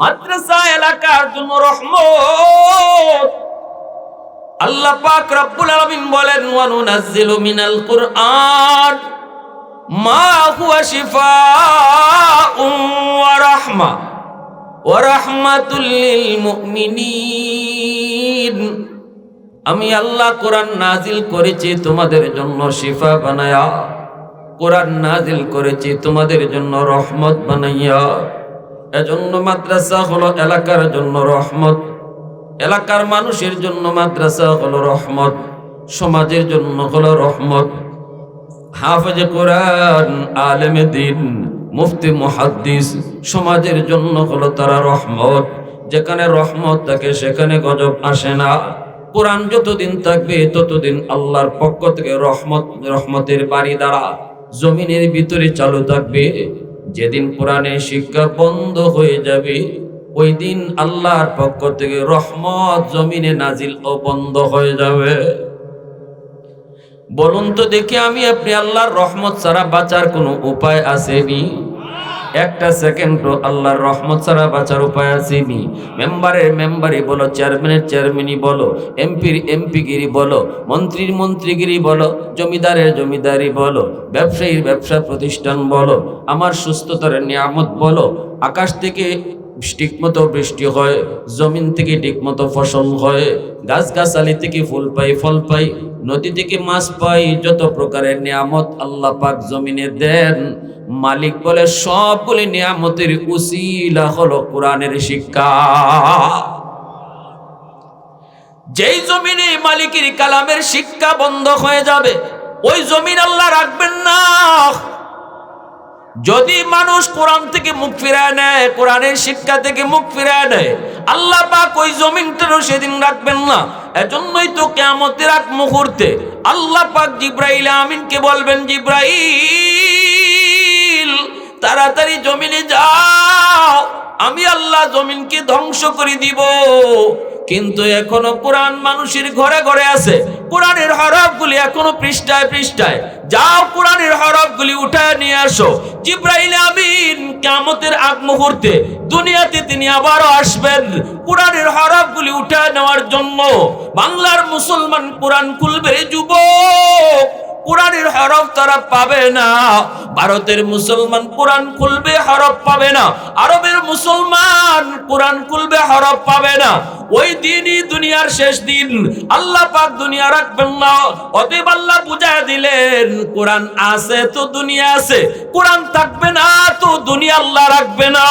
মাদ্রাসা এলাকার জন্য রহমত আল্লাহ পাক রব্বুল আলামিন বলেন ওয়া নুনাজ্জিলু মিনাল কুরআন, মা হুয়া শিফাউন ওয়া রাহমা, ওয়া রাহমাতুল লিল মুমিনিন। আমি আল্লাহ কোরআন নাজিল করেছি, তোমাদের জন্য শিফা বানায়া। কোরআন নাজিল করেছি, তোমাদের জন্য রহমত বানাইয়া। এজন্য মাদ্রাসা হলো এলাকার জন্য রহমত। এলাকার মানুষের জন্য মাদ্রাসা হলো রহমত। সমাজের জন্য হলো রহমত। হাফেজে কোরআন, আলেমে দিন, মুফতি মুহাদ্দিস, সমাজের জন্য হলো তারা রহমত। যেখানে রহমত থাকে, সেখানে গজব আসে না। কোরআন যতদিন থাকবে, ততদিন আল্লাহর পক্ষ থেকে রহমত, রহমতের বাড়ি দ্বারা জমিনের ভিতরে চালু থাকবে। যেদিন কোরআনের শিক্ষা বন্ধ হয়ে যাবে, ওই দিন আল্লাহর পক্ষ থেকে রহমত জমিনে নাজিল ও বন্ধ হয়ে যাবে। বলুন তো দেখি আমি আপনি আল্লাহর রহমত ছাড়া বাঁচার কোনো উপায় আসেনি? একটা সেকেন্ড আল্লাহর রহমত ছাড়া বাঁচার উপায় আসেনি মেম্বারের মেম্বারই বলো চেয়ারম্যানের চেয়ারম্যানই বলো এমপির এমপিগিরি বলো, মন্ত্রীর মন্ত্রীগিরি বলো, জমিদারের জমিদারি বলো, ব্যবসায়ীর ব্যবসা প্রতিষ্ঠান বলো, আমার সুস্থতার নিয়ামত বলো, আকাশ থেকে ঠিকমতো বৃষ্টি হয়, জমিন থেকে ঠিকমতো ফসল হয়, গাছগাছালি থেকে ফুল পাই, ফল পাই নদী থেকে মাছ পাই, যত প্রকারের নিয়ামত আল্লাহ পাক জমিনে দেন। মালিক বলে সবগুলি নিয়ামতের উসিলা হলো কোরআনের শিক্ষা। যেই জমিনে মালিকের কালামের শিক্ষা বন্ধ হয়ে যাবে, ওই জমিন আল্লাহ রাখবেন না। যদি মানুষ কোরআন থেকে মুখ ফিরায় নেয়, কোরআনের শিক্ষা থেকে মুখ ফিরায় নেয়, আল্লাহ পাক ওই জমিনটারও সেদিন রাখবেন না। এজন্যই তো কেমতের এক মুহূর্তে আল্লাহ পাক জিব্রাইল আমিনকে বলবেন, জিব্রাইল, তাড়াতাড়ি জমিনে যাও আমি আল্লাহ জমিনকে ধ্বংস করে দিব। কিন্তু এখনও কোরআন মানুষের ঘরে ঘরে আছে। কোরআনের হরফগুলি এখনও পৃষ্ঠায় পৃষ্ঠায়। যাও কোরআনের হরফগুলি উঠায় নিয়ে আসো। জিব্রাইল আমিন কিয়ামতের আগ মুহূর্তে দুনিয়াতে তিনি আবারও আসবেন। কোরআনের হরফগুলি উঠায় নেওয়ার জন্য বাংলার মুসলমান কোরআন খুলবে যুবক। কোরআনের হরফ তারা পাবে না। ভারতের মুসলমান কোরআন খুলবে, হরফ পাবে না। আরবের মুসলমান কোরআন খুলবে, হরফ পাবে না। ওই দিনই দুনিয়ার শেষ দিন। আল্লাহ পাক দুনিয়া রাখবেন না। অতএব আল্লাহ বুঝায় দিলেন, কোরআন আছে তো দুনিয়া আছে। কোরআন থাকবে না তো দুনিয়া আল্লাহ রাখবে না।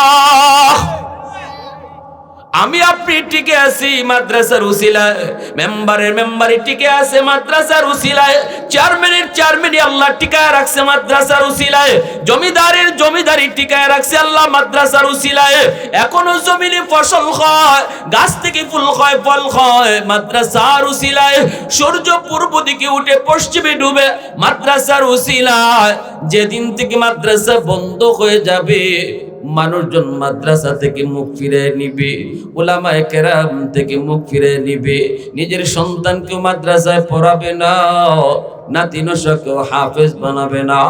আমি আপনি টিকে আছি, মাদ্রাসার উসিলায়। মেম্বারের মেম্বারে টিকে আছে, মাদ্রাসার উসিলায়। চেয়ারম্যানের চেয়ারম্যানই আল্লাহ টিকায় রাখছে, মাদ্রাসার উসিলায়। জমিদারের জমিদারি টিকায় রাখছে আল্লাহ, মাদ্রাসার উসিলায়। এখনও জমিনে ফসল হয়, গাছ থেকে ফুল হয়, ফল হয়, মাদ্রাসার উসিলায়। সূর্য পূর্ব দিকে উঠে পশ্চিমে ডুবে মাদ্রাসার উসিলায়। যেদিন থেকে মাদ্রাসা বন্ধ হয়ে যাবে মানুষজন মাদ্রাসা থেকে মুখ ফিরে নিবে ওলামায় কেরাম থেকে মুখ ফিরে নিবে, নিজের সন্তানকেও মাদ্রাসায় পড়াবে না। নাতি নশাকেও হাফেজ বানাবে না।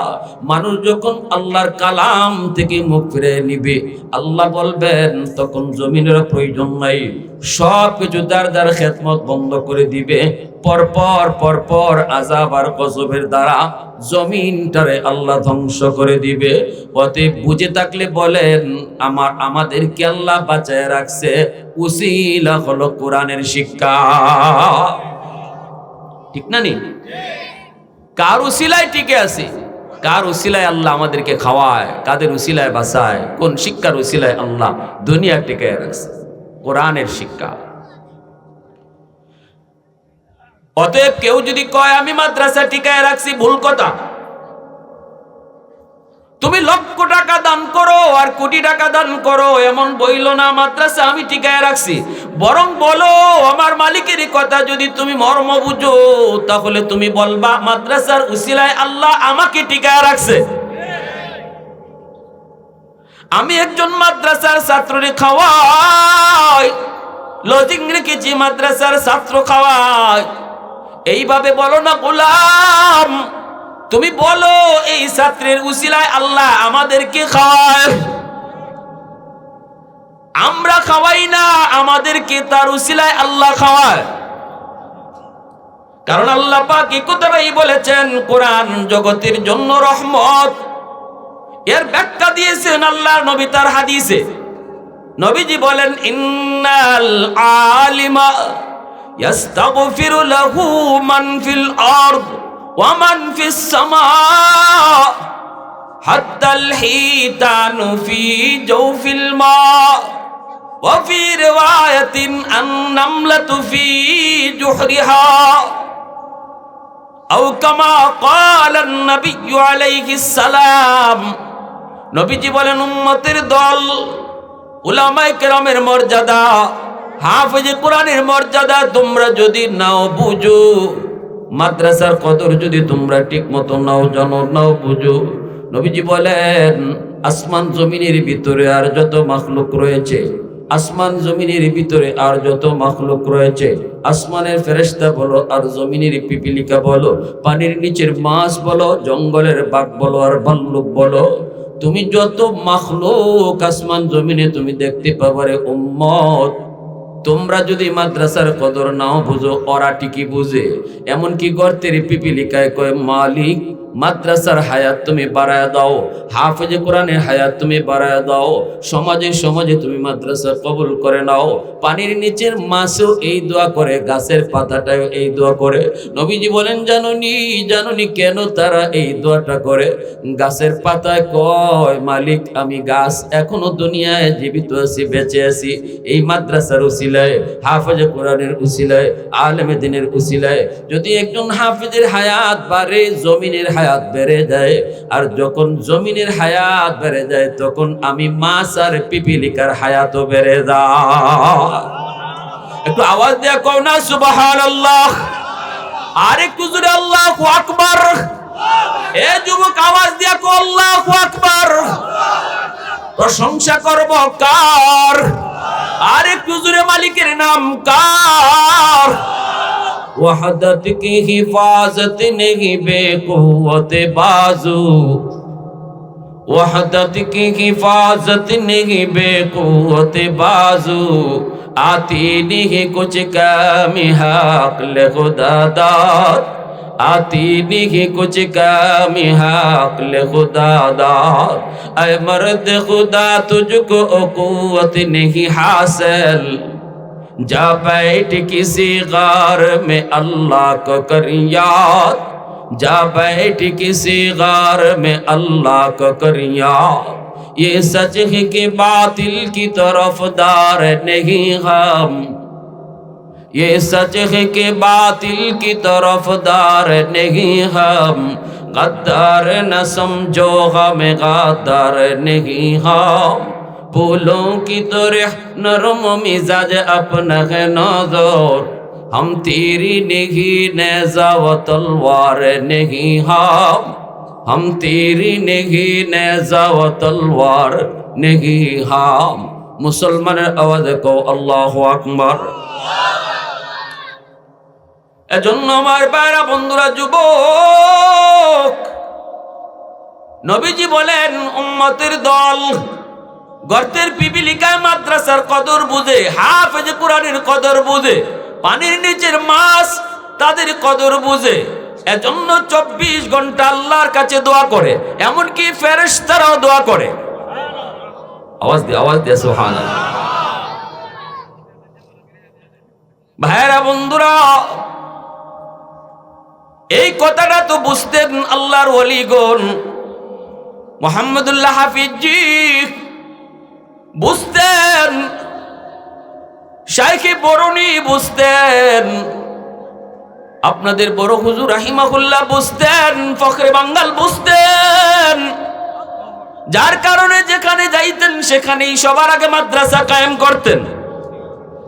মানুষ যখন আল্লাহর কালাম থেকে মুখ ফিরে নিবে, আল্লাহ বলবেন, তখন জমিনের প্রয়োজন নাই। সব কিছু দার দার খেদমত বন্ধ করে দিবে। পরপর পরপর আজাব আর গজবের দ্বারা জমিনটারে আল্লাহ ধ্বংস করে দিবে। অতএব বুঝে থাকলে বলেন, আমার, আমাদেরকে আল্লাহ বাঁচায় রাখছে উসিলা হলো কোরআনের শিক্ষা। ঠিক না নি? কার উসিলায় টিকে আছে? কার উসিলায় আল্লাহ আমাদেরকে খাওয়ায়? কাদের উসিলায় বাসায় কোন শিক্ষার উসিলায় আল্লাহ দুনিয়া টিকে রাখছে? কোরআনের শিক্ষা। অতএব কেউ যদি কয়, আমি মাদ্রাসা টিকায় রাখছি, ভুল কথা। তুমি লক্ষ টাকা দান করো আর কোটি টাকা দান করো, এমন বইল না মাদ্রাসা, আমি টিকায় রাখছি। বরং বলো, আমার মালিকের কথা যদি তুমি মর্ম বুঝো, তাহলে তুমি বলবা, মাদ্রাসার উসিলায় আল্লাহ আমাকে টিকায় রাখছে। আমি একজন মাদ্রাসার ছাত্ররে খাওয়াই লজিং রেখেছি মাদ্রাসার ছাত্র খাওয়াই। এইভাবে বলো না, গোলাম। তুমি বলো, এই ছাত্রের উসিলায় আল্লাহ আমাদেরকে খাওয়ায়। আমরা খাওয়াই না, আমাদেরকে তার উসিলায় আল্লাহ খাওয়ায়। কারণ আল্লাহ পাক কথাটাই বলেছেন, কোরআন জগতের জন্য রহমত। এর ব্যাখ্যা দিয়েছেন আল্লাহ নবী তার হাদিসে। নবীজি বলেন, ইন্নাল আলিমা ইয়াস্তাগফিরু লাহু মান ফিল আরদ। ওয়ামান ফিস সামা। হাত্তাল হিতানু ফি জাওফিল মা। ওয়া ফি রিওয়ায়াতিন আন নামলাতু ফি জুহরিহা। আও কামা ক্বালা নবী আলাইহিস সালাম। নবীজি বলেন, উম্মতের দল, উলামায়ে কেরামের মর্যাদা, হাফেজে কোরআনের মর্যাদা তোমরা যদি নাও বুঝো। মাদ্রাসার কদর যদি তোমরা ঠিক মতো নাও, জানো, নাও, বুঝো। নবীজি বলেন, আসমান জমিনের ভিতরে আর যত মাখলুক রয়েছে, আসমান জমিনের ভিতরে আর যত মাখলুক রয়েছে, আসমানের ফেরেশতা বলো আর জমিনের পিপিলিকা বলো, পানির নিচের মাছ বলো, জঙ্গলের বাঘ বলো আর ভাল্লুক বলো, তুমি যত মাখলুক আসমান জমিনে তুমি দেখতে পাবারে উম্মত। তোমরা যদি মাদ্রাসার কদর নাও বুঝো ওরা ঠিকই বুঝে। এমনকি গর্তের পিপিলিকায় কয় মালিক মাদ্রাসার হায়াত তুমি বাড়ায় দাও, হাফেজে কোরআনের হায়াত তুমি বাড়ায় দাও, সমাজে সমাজে তুমি মাদ্রাসা কবুল করে নাও, পানির নিচের মাছও এই দোয়া করে, গাছের পাতাটাও এই দোয়া করে। নবীজি বলেন, জাননি জাননি কেন তারা এই দোয়াটা করে? গাছের পাতায় কয়, মালিক, আমি গাছ এখনও দুনিয়ায় জীবিত আছি, বেঁচে আছি। এই মাদ্রাসার উসিলায়, হাফেজে কোরআনের উসিলায়, আলেমে দিনের উসিলায়, যদি একজন হাফিজের হায়াত বাড়ে, জমিনের হায়াত বেড়ে যায়। আর যখন জমিনের হায়াত বেড়ে যায়, তখন আমি মাছ আর পিপিলিকার হায়াতও বেড়ে যায়। একটু আওয়াজ দেয়া কও না, সুবহানাল্লাহ। আর একটু জোরে, আল্লাহু এ যুবক, আওয়াজ কো আল্লাহু আকবার। প্রশংসা করব কার? আর একটু জোরে, মালিকের নাম কার? وحدت کی حفاظت نہیں، بے قوت بازو۔ وحدت کی حفاظت نہیں، بے قوت بازو۔ آتی نہیں کچھ کم حقل خدا داد۔ آتی نہیں کچھ کام حقل خدا داد۔ اے مرد خدا، تجھ کو قوت نہیں حاصل۔ जा बैठ किसी गार में अल्लाह को कर याद। जा बैठ किसी गार में अल्लाह को कर याद। ये सच है कि बातिल की तरफ़ दार नहीं हम ये सच है कि बातिल की तरफ़ दार नहीं हम गद्दार न समझो हमें गद्दार नहीं हम پھولوں کی تو رح نرم مزاج اپنا ہے نظر ہم تیری نہیں نیزا و تلوار نہیں ہم ہم تیری نہیں نیزا و تلوار نہیں ہم মুসলমান আওয়াজ কো আল্লাহ আকবর এজন্য আমার পায়রা বন্ধুরা যুবক নবীজি বলেন উম্মতের দল গর্তের পিপিলিকায় মাদ্রাসার কদর বুঝে, হাফেজ কোরআনের কদর বুঝে, পানির নিচের মাছ তাদের কদর বুঝে। এজন্য চব্বিশ ঘণ্টা আল্লাহর কাছে দোয়া করে, এমনকি ফেরেশতারাও দোয়া করে। আওয়াজ দিয়ে আওয়াজ দিয়ে সোহান ভাইরা বন্ধুরা, এই কথাটা তো বুঝতেন আল্লাহর ওলিগণ, মোহাম্মদুল্লাহ হাফিজি। বুঝতেন, শাইখে বরণি বুঝতেন, আপনাদের বড় হুজুর রাহিমাহুল্লাহ বুঝতেন, ফখরে বাঙ্গাল বুঝতেন। যার কারণে যেখানে যাইতেন, সেখানেই সবার আগে মাদ্রাসা কায়েম করতেন।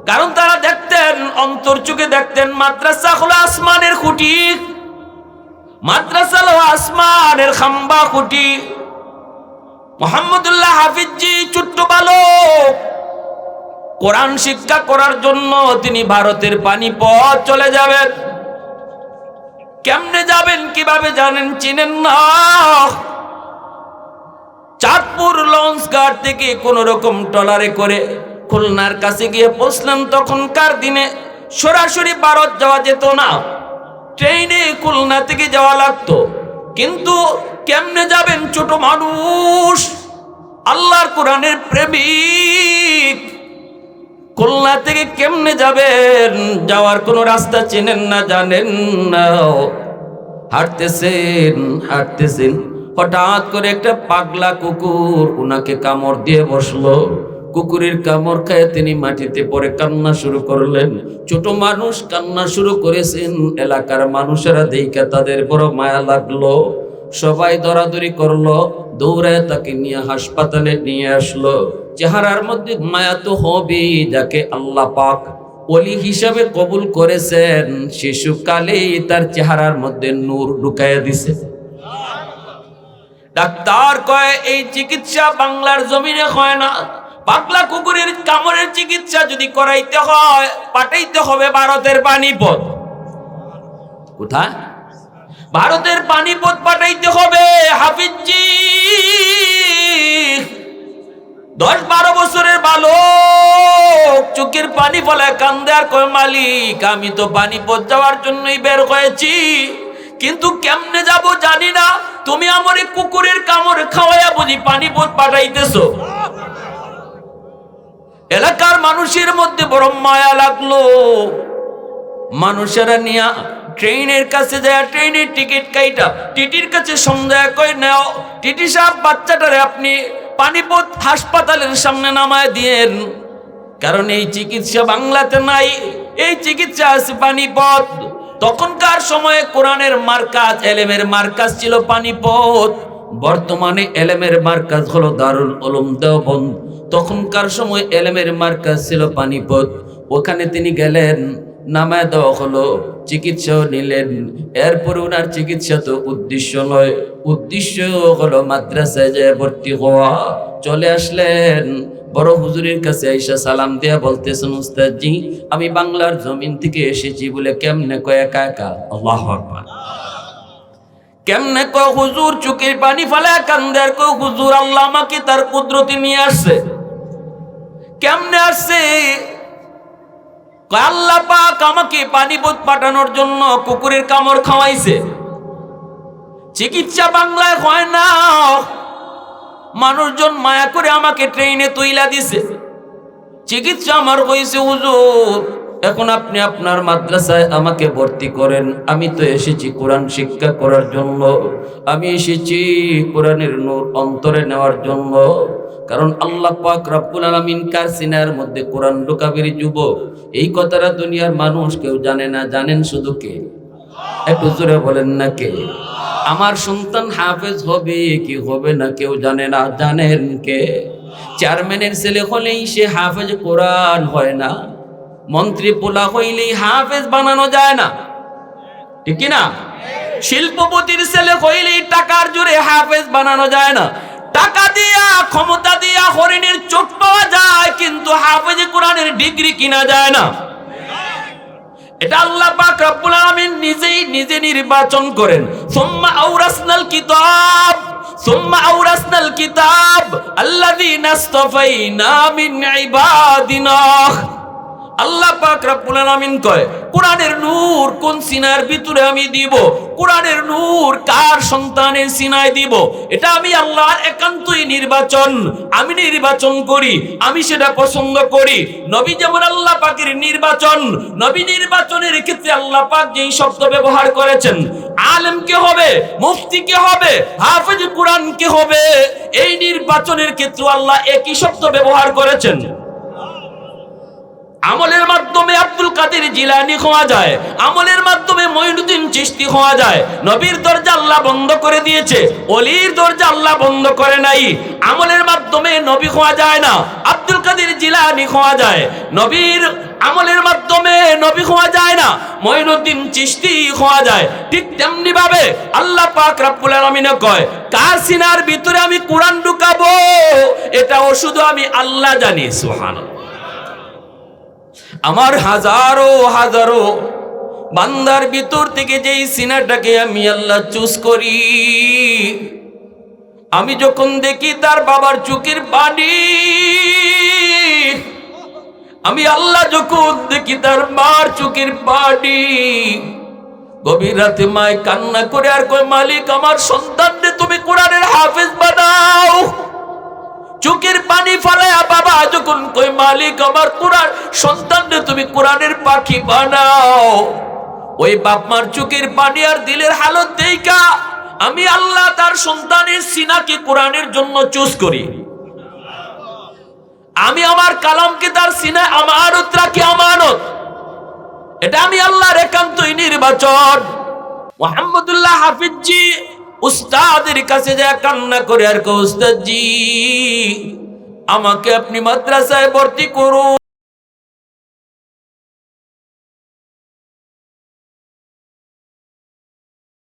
কারণ তারা দেখতেন, অন্তর চোখে দেখতেন, মাদ্রাসা হলো আসমানের খুঁটি। মাদ্রাসা হলো আসমানের খাম্বা খুঁটি। মোহাম্মদুল্লাহ হাফিজি ছোট্ট বালক। কোরআন শিক্ষা করার জন্য তিনি ভারতের পানিপথ চলে যাবেন। কেমনে যাবেন কীভাবে জানেন, চিনেন না। চাঁদপুর লঞ্চ ঘাট থেকে কোন রকম টলারে করে খুলনার কাছে গিয়ে পৌঁছলাম তখনকার দিনে। সরাসরি ভারত যাওয়া যেত না। ট্রেনে খুলনা থেকে যাওয়া লাগতো। কিন্তু কেমনে যাবেন ছোট মানুষ? আল্লাহর কোরআনের প্রেমিক। খুলনা থেকে কেমনে যাবেন? যাওয়ার কোনো রাস্তা চেনেন না, জানেন না। হাঁটতেছেন হাঁটতেছেন। হঠাৎ করে একটা পাগলা কুকুর উনাকে কামড় দিয়ে বসল। কুকুরের কামড় খায় তিনি মাটিতে পরে কান্না শুরু করলেন। ছোট মানুষ কান্না শুরু করেছেন। এলাকার মানুষেরা দেখে তাদের বড় মায়া লাগল। সবাই দরাদরি করল দৌড়ায় তাকে নিয়ে হাসপাতালে নিয়ে আসলো। চেহারার মধ্যে মায়া তো হবেই, যাকে আল্লাহ পাক অলি হিসাবে কবুল করেছেন, শিশুকালেই তার চেহারার মধ্যে নূর ঢুকাইয়া দিছে। ডাক্তার কয়, এই চিকিৎসা বাংলার জমিনে হয় না। পাগলা কুকুরের কামড়ের চিকিৎসা যদি করাইতে হয়, পাঠাইতে হবে ভারতের পানিপথ। কোথায়? ভারতের পানিপথ পাঠাইতে হবে হাফিজি দশ বারো বছরের বালক, চোখের পানি ফলে কান্দে আর কয়, মালিক, আমি তো পানিপথ যাওয়ার জন্যই বের হয়েছি। কিন্তু কেমনে যাব জানি না। তুমি আমার কুকুরের কামড় খাওয়াইয়া বুঝি পানিপথ পাঠাইতেছো। এলাকার মানুষের মধ্যে বড় মায়া লাগল। মানুষেরা নিয়া ট্রেনের কাছে যায়, ট্রেনের টিকিট কাইটা, টিটির কাছে সন্দেহ কই, নাও। টিটি সাহেব বাচ্চাটারে আপনি পানিপথ হাসপাতালের সামনে নামায় দিয়েন। কারণ এই চিকিৎসা বাংলাতে নাই, এই চিকিৎসা আছে পানিপথ। তখনকার সময়ে কোরআনের মার্কাজ, এলেমের মার্কাজ ছিল পানিপথ। বর্তমানে এলেমের মার্কাজ হলো দারুল উলুম দেওবন্দ। তখনকার সময় এলেমের মার্কাজ ছিল পানিপথ। ওখানে তিনি গেলেন। নামায় দেওয়া হলো, চিকিৎসাও নিলেন। এরপরে ওনার চিকিৎসা তো উদ্দেশ্য নয়। উদ্দেশ্য হলো মাদ্রাসায় যে ভর্তি হওয়া। চলে আসলেন। বড় হুজুরের কাছে আইসা সালাম দিয়া বলতেছেন, উস্তাদজি, আমি বাংলার জমিন থেকে এসেছি বলে কেমনে কয় একা একা আল্লাহ কেমনে কয় হুজুর, চোখের পানি ফেলে কান্দার কয়, হুজুর, আল্লাহ আমাকে তার কুদরতি নিয়ে আসছে। কেমনে আসছে? আল্লাহ পাক আমাকে পানিপথ পাঠানোর জন্য কুকুরের কামড় খাওয়াইছে। চিকিৎসা বাংলায় হয় না। মানুষজন মায়া করে আমাকে ট্রেনে তৈলা দিছে। চিকিৎসা আমার হয়েছে হুজুর। এখন আপনি আপনার মাদ্রাসায় আমাকে ভর্তি করেন। আমি তো এসেছি কোরআন শিক্ষা করার জন্য। আমি এসেছি কোরআনের নূর অন্তরে নেওয়ার জন্য। কারণ আল্লাহ পাক রব্বুল আলামিন কার সিনার মধ্যে কোরআন ঢুকাবের যুবক। এই কথাটা দুনিয়ার মানুষ কেউ জানে না। জানেন শুধু কে? একটু জোরে বলেন না কে? আমার সন্তান হাফেজ হবে কি হবে না কেউ জানে না। জানেন কে? চেয়ারম্যানের ছেলে হলেই সে হাফেজ কোরআন হয় না। মন্ত্রী পোলা হইলেই হাফেজ বানানো যায় না। ঠিক না শিল্পপতির ছেলে হইলেই টাকার জোরে হাফেজ বানানো যায় না। টাকা দিয়া, ক্ষমতা দিয়া হরিণের চোট পাওয়া যায়, কিন্তু হাফেজ কোরআনের ডিগ্রি কিনা যায় না। এটা আল্লাহ পাক রব্বুল আলামিন নিজেই নিজে নির্বাচন করেন। সুম্মা আওরাসনাল কিতাব, সুম্মা আওরাসনাল কিতাব, আল্লাযীনা ইসতাফাইনা মিন ইবাদিনা। আল্লাহ পাক রব্বুল আলামিন কয়, কোরআনের নূর কোন সিনার ভিতরে আমি দিব? কোরআনের নূর কার সন্তানের সিনায় দিব? এটা আমি আল্লাহর একান্তই নির্বাচন। আমি নির্বাচন করি, আমি সেটা পছন্দ করি। নবী যেমন আল্লাহ পাকের নির্বাচন, নবী নির্বাচনের ক্ষেত্রে আল্লাহ পাক যেই শব্দ ব্যবহার করেছেন, আলেম কে হবে, মুফতি কে হবে, হাফেজ কোরআন কে হবে, এই নির্বাচনের ক্ষেত্রে আল্লাহ একই শব্দ ব্যবহার করেছেন। আমলের মাধ্যমে আব্দুল কাদের জিলানি হওয়া যায়, আমলের মাধ্যমে মঈনুদ্দিন চিশতি হওয়া যায়। নবীর দরজা আল্লাহ বন্ধ করে দিয়েছে, অলির দরজা আল্লাহ বন্ধ করে নাই। আমলের মাধ্যমে নবী হওয়া যায় না, আব্দুল কাদের জিলানি হওয়া যায়। নবীর আমলের মাধ্যমে নবী হওয়া যায় না মঈনুদ্দিন চিশতি হওয়া যায়। ঠিক তেমনি ভাবে আল্লাহ পাক রব্বুল আলামিন কয়, কার সিনার ভিতরে আমি কোরআন ঢুকাবো, এটাও শুধু আমি আল্লাহ জানি, সুবহানাল্লাহ। আমার হাজারো হাজারো বান্দার ভিতর থেকে যেই সিনাটাকে আমি আল্লাহ চুজ করি। আমি যখন দেখি তার বাবার চুকির পানি, আমি আল্লাহ যখন দেখি তার মার চুকির পানি, গভীর রাতে মায় কান্না করে আর কয়, মালিক, আমার সন্তানকে তুমি কোরআনের হাফেজ বানাও। চোখের পানি ফালায়া বাবা, যখন কই মালিক আমার কোরআন সন্তানকে তুমি কোরআনের পাখি বানাও। ওই বাপ মার চোখের পানি আর দিলের হালত দেইকা আমি আল্লাহ তার সন্তানের সিনাকে কোরআনের জন্য চুজ করি। আমি আমার কালামকে তার সিনা আমানত রাখি, আমানত। এটা আমি আল্লাহর একান্তই নির্বাচন। মোহাম্মদুল্লাহ হাফিজি উস্তাদের কাছে যা কান্না করে আর কো উস্তাদ জি আমাকে আপনি মাদ্রাসায় ভর্তি করুন।